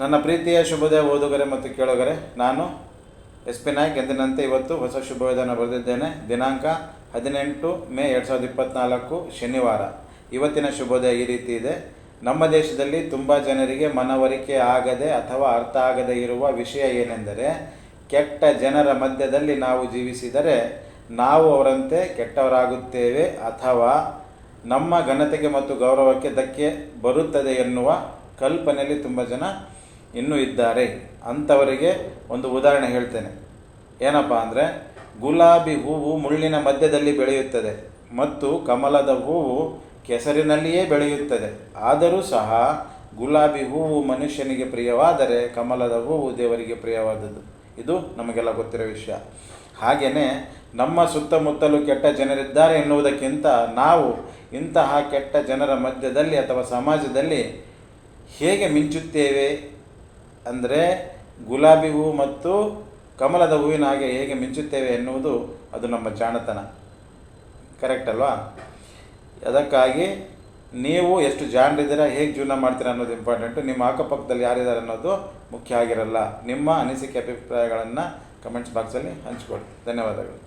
ನನ್ನ ಪ್ರೀತಿಯ ಶುಭೋದಯ ಓದುಗರೆ ಮತ್ತು ಕೇಳುಗರೆ, ನಾನು ಎಸ್ ಪಿ ನಾಯ್ಕ್ ಎಂದಿನಂತೆ ಇವತ್ತು ಹೊಸ ಶುಭೋದಯನ ಬರೆದಿದ್ದೇನೆ. ದಿನಾಂಕ ಹದಿನೆಂಟು ಮೇ ಎರಡು ಸಾವಿರದ ಇಪ್ಪತ್ತ್ನಾಲ್ಕು ಶನಿವಾರ. ಇವತ್ತಿನ ಶುಭೋದಯ ಈ ರೀತಿ ಇದೆ. ನಮ್ಮ ದೇಶದಲ್ಲಿ ತುಂಬ ಜನರಿಗೆ ಮನವರಿಕೆ ಆಗದೆ ಅಥವಾ ಅರ್ಥ ಆಗದೆ ಇರುವ ವಿಷಯ ಏನೆಂದರೆ, ಕೆಟ್ಟ ಜನರ ಮಧ್ಯದಲ್ಲಿ ನಾವು ಜೀವಿಸಿದರೆ ನಾವು ಅವರಂತೆ ಕೆಟ್ಟವರಾಗುತ್ತೇವೆ ಅಥವಾ ನಮ್ಮ ಘನತೆಗೆ ಮತ್ತು ಗೌರವಕ್ಕೆ ಧಕ್ಕೆ ಬರುತ್ತದೆ ಎನ್ನುವ ಕಲ್ಪನೆಯಲ್ಲಿ ತುಂಬ ಜನ ಇನ್ನೂ ಇದ್ದಾರೆ ಅಂಥವರಿಗೆ ಒಂದು ಉದಾಹರಣೆ ಹೇಳ್ತೇನೆ. ಏನಪ್ಪ ಅಂದರೆ, ಗುಲಾಬಿ ಹೂವು ಮುಳ್ಳಿನ ಮಧ್ಯದಲ್ಲಿ ಬೆಳೆಯುತ್ತದೆ ಮತ್ತು ಕಮಲದ ಹೂವು ಕೆಸರಿನಲ್ಲಿಯೇ ಬೆಳೆಯುತ್ತದೆ. ಆದರೂ ಸಹ ಗುಲಾಬಿ ಹೂವು ಮನುಷ್ಯನಿಗೆ ಪ್ರಿಯವಾದರೆ ಕಮಲದ ಹೂವು ದೇವರಿಗೆ ಪ್ರಿಯವಾದದ್ದು. ಇದು ನಮಗೆಲ್ಲ ಗೊತ್ತಿರೋ ವಿಷಯ. ಹಾಗೆಯೇ ನಮ್ಮ ಸುತ್ತಮುತ್ತಲು ಕೆಟ್ಟ ಜನರಿದ್ದಾರೆ ಎನ್ನುವುದಕ್ಕಿಂತ ನಾವು ಇಂತಹ ಕೆಟ್ಟ ಜನರ ಮಧ್ಯದಲ್ಲಿ ಅಥವಾ ಸಮಾಜದಲ್ಲಿ ಹೇಗೆ ಮಿಂಚುತ್ತೇವೆ ಅಂದರೆ ಗುಲಾಬಿ ಹೂವು ಮತ್ತು ಕಮಲದ ಹೂವಿನ ಹಾಗೆ ಹೇಗೆ ಮಿಂಚುತ್ತೇವೆ ಎನ್ನುವುದು ಅದು ನಮ್ಮ ಜಾಣತನ. ಕರೆಕ್ಟ್ ಅಲ್ವಾ? ಅದಕ್ಕಾಗಿ ನೀವು ಎಷ್ಟು ಜಾಣರಿದ್ದೀರಾ, ಹೇಗೆ ಜೀವನ ಮಾಡ್ತೀರಾ ಅನ್ನೋದು ಇಂಪಾರ್ಟೆಂಟು ನಿಮ್ಮ ಅಕ್ಕಪಕ್ಕದಲ್ಲಿ ಯಾರಿದ್ದಾರೆ ಅನ್ನೋದು ಮುಖ್ಯ ಆಗಿರಲ್ಲ. ನಿಮ್ಮ ಅನಿಸಿಕೆ, ಅಭಿಪ್ರಾಯಗಳನ್ನು ಕಮೆಂಟ್ಸ್ ಬಾಕ್ಸಲ್ಲಿ ಹಂಚಿಕೊಳ್ಳಿ. ಧನ್ಯವಾದಗಳು.